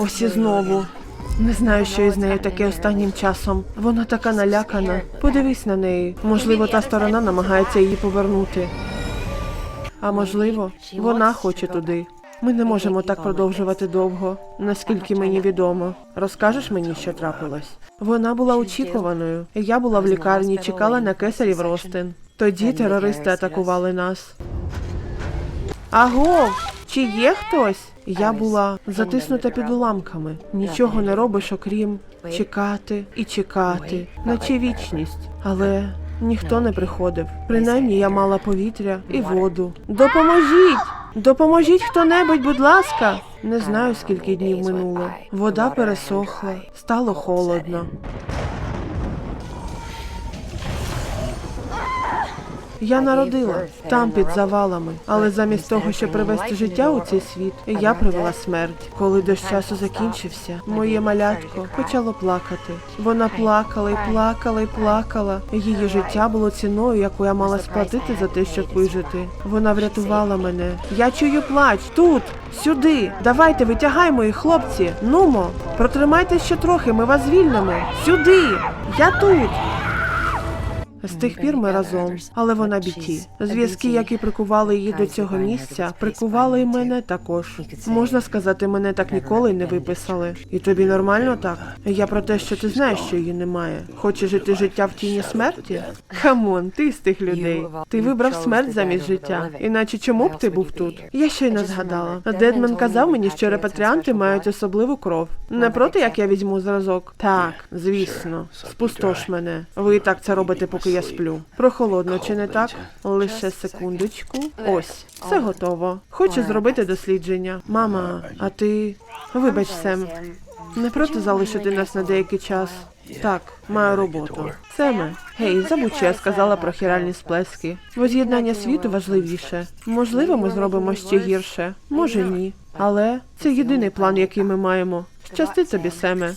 Ось і знову. Не знаю, що із нею таке останнім часом. Вона така налякана. Подивись на неї. Можливо, та сторона намагається її повернути. А можливо, вона хоче туди. Ми не можемо так продовжувати довго, наскільки мені відомо. Розкажеш мені, що трапилось? Вона була очікуваною. Я була в лікарні, чекала на кесарів розтин. Тоді терористи атакували нас. Аго, чи є хтось? Я була затиснута під уламками. Нічого не робиш, окрім чекати і чекати, наче вічність. Але ніхто не приходив. Принаймні я мала повітря і воду. Допоможіть! Допоможіть хто-небудь, будь ласка. Не знаю, скільки днів минуло. Вода пересохла, стало холодно. Я народила там під завалами, але замість того, щоб привести життя у цей світ, я привела смерть. Коли дощ часу закінчився, моє малятко почало плакати. Вона плакала і плакала і плакала. Її життя було ціною, яку я мала сплатити за те, щоб вижити. Вона врятувала мене. Я чую плач тут, сюди. Давайте витягаймо їх, хлопці. Нумо, протримайте ще трохи, ми вас звільнимо. Сюди. Я тут. З тих пір ми разом, але вона біті. Зв'язки, які прикували її до цього місця, прикували і мене також. Можна сказати, мене так ніколи й не виписали. І тобі нормально так? Я про те, що ти знаєш, що її немає. Хочеш жити життя в тіні смерті? Камон, ти з тих людей. Ти вибрав смерть замість життя. Іначе чому б ти був тут? Я щойно згадала. Дедман казав мені, що репатріанти мають особливу кров. Не проти, як я візьму зразок. Так, звісно. Спустош мене. Ви так це робите, поки я сплю. Прохолодно, чи не так? Лише секундочку. Ось, все готово. Хочу зробити дослідження. Мама, а ти. Вибач, Сем. Не проти залишити нас на деякий час. Так, маю роботу. Семе, гей, забудь, що я сказала про хіральні сплески. Воз'єднання світу важливіше. Можливо, ми зробимо ще гірше. Може ні. Але це єдиний план, який ми маємо. Щасти тобі, Семе.